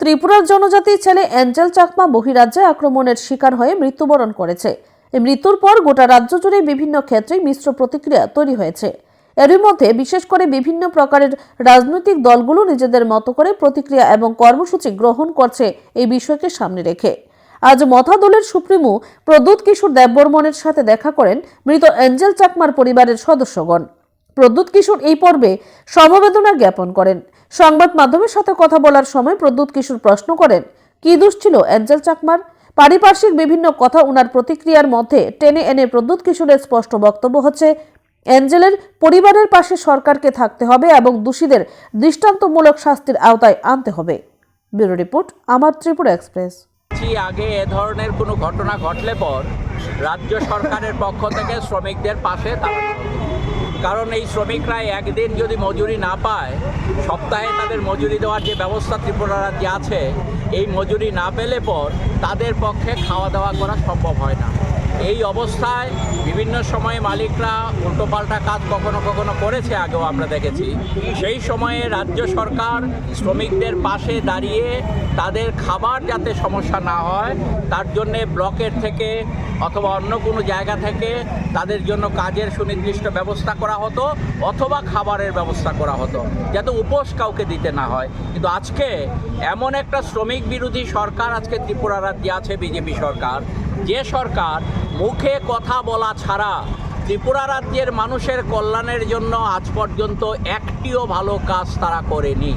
ত্রিপুরার জনজাতি ছেলে অ্যাঞ্জেল চাকমা বহিরাজ্যে আক্রমণের শিকার হয়ে মৃত্যুবরণ করেছে। এই মৃত্যুর পর গোটা রাজ্য জুড়ে বিভিন্ন ক্ষেত্রে মিশ্র প্রতিক্রিয়া তৈরি হয়েছে। এরই মধ্যে বিশেষ করে বিভিন্ন প্রকারের রাজনৈতিক দলগুলো নিজেদের মতো করে প্রতিক্রিয়া এবং কর্মসূচি গ্রহণ করছে এই বিষয়কে সামনে রেখে। আজ মথা দলের সুপ্রিমো প্রদ্যুৎ কিশোর দেববর্মনের সাথে দেখা করেন মৃত অ্যাঞ্জেল চাকমার পরিবারের সদস্যগণ। প্রদ্যুৎ কিশোর এই পর্বে সমবেদনা জ্ঞাপন করেন। সংবাদ মাধ্যমের সাথে কথা বলার সময় প্রদ্যুৎ কিশোর প্রশ্ন করেন, কি দোষ ছিল অ্যাঞ্জেল চাকমার? পারিপার্শ্বিক বিভিন্ন কথা উনার প্রতিক্রিয়ার মধ্যে টেনে এনে প্রদ্যুৎ কিশোরের স্পষ্ট বক্তব্য হচ্ছে, অ্যাঞ্জেলের পরিবারের পাশে সরকারকে থাকতে হবে এবং দোষীদের দৃষ্টান্তমূলক শাস্তির আওতায় আনতে হবে। ব্যুরো রিপোর্ট, আমার ত্রিপুরা এক্সপ্রেস। আগে এ ধরনের কোনো ঘটনা ঘটলে পর রাজ্য সরকারের পক্ষ থেকে শ্রমিকদের পাশে দাঁড়ানো। কারণ এই শ্রমিকরা একদিন যদি মজুরি না পায়, সপ্তাহে তাদের মজুরি দেওয়ার যে ব্যবস্থা ত্রিপুরা রাজ্যে আছে, এই মজুরি না পেলে পর তাদের পক্ষে খাওয়া দাওয়া করা সম্ভব হয় না। এই অবস্থায় বিভিন্ন সময়ে মালিকরা উল্টোপাল্টা কাজ কখনো কখনো করেছে আগেও আমরা দেখেছি। সেই সময়ে রাজ্য সরকার শ্রমিকদের পাশে দাঁড়িয়ে তাদের খাবার যাতে সমস্যা না হয়, তার জন্যে ব্লকের থেকে অথবা অন্য কোনো জায়গা থেকে তাদের জন্য কাজের সুনির্দিষ্ট ব্যবস্থা করা হতো অথবা খাবারের ব্যবস্থা করা হতো, যাতে উপোস কাউকে দিতে না হয়। কিন্তু আজকে এমন একটা শ্রমিক বিরোধী সরকার আজকে ত্রিপুরা রাজ্যে আছে, বিজেপি সরকার যে সরকার মুখে কথা বলা ছাড়া ত্রিপুরা রাজ্যের মানুষের কল্যাণের জন্য আজ পর্যন্ত একটিও ভালো কাজ তারা করেনি।